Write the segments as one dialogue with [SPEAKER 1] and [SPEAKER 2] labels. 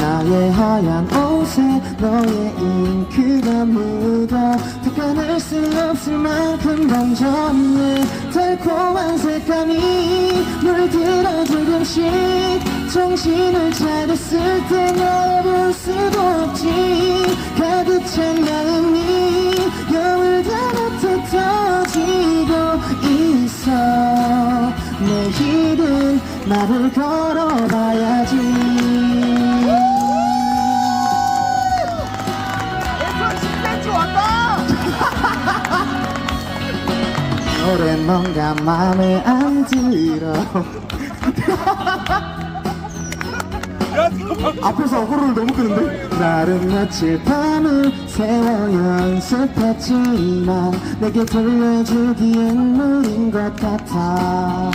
[SPEAKER 1] 나의 하얀 옷에 너의 잉크가 묻어 닦아낼 수 없을 만큼 번졌네 달콤한 색감이 물들어 조금씩 정신을 차렸을 때 너를 볼 수도 없지. 가득 찬 마음이 겨울 따라 터지고 있어. 내일은 말을 걸어봐야지 노래 뭔가 맘에 안 들어. 앞에서 어그로를 너무 끄는데? 나름 며칠 밤을 새워 연습했지만 내게 들려주기엔 무린 것 같아.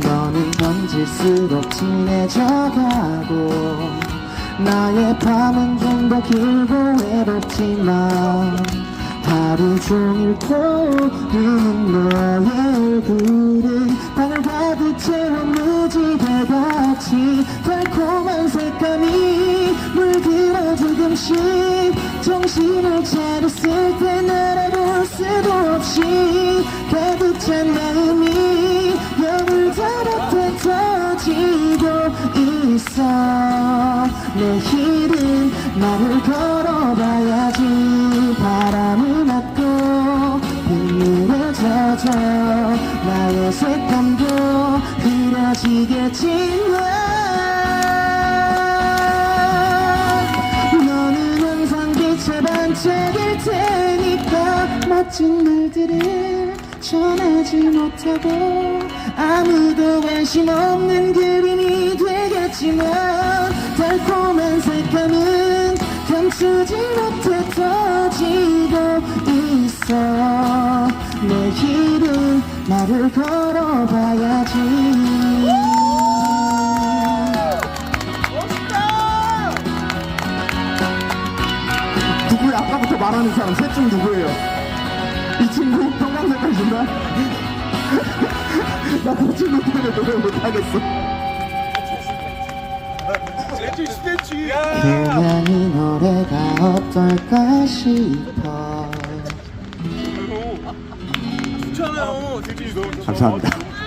[SPEAKER 1] 너는 던질수록 진해져가고 나의 밤은 좀 더 길고 외롭지만 하루 종일 떠오르는 너의 얼굴은 방을 가득 채워 무지개 같이 달콤한 색감이 물들어 조금씩. 정신을 차렸을 때 날아볼 수도 없이 가득 찬 마음이 영을 따라 터지고 있어. 내일은 말을 걸어봐야지. 바람을 젖어 나의 색감도 흐려지겠지만 너는 항상 빛에 반짝일 테니까 멋진 말들을 전하지 못하고 아무도 관심 없는 그림이 되겠지만 달콤한 색감은 감추지 못해 터지고 있어 나를 걸어봐야지 누구야 아까부터 말하는 사람 셋 중 누구예요? 이 친구 형광색깔 준다? 나그 친구 때문에 노래 못하겠어 그냥 이 노래가 어떨까 싶어
[SPEAKER 2] 좋잖아요.
[SPEAKER 1] 감사합니다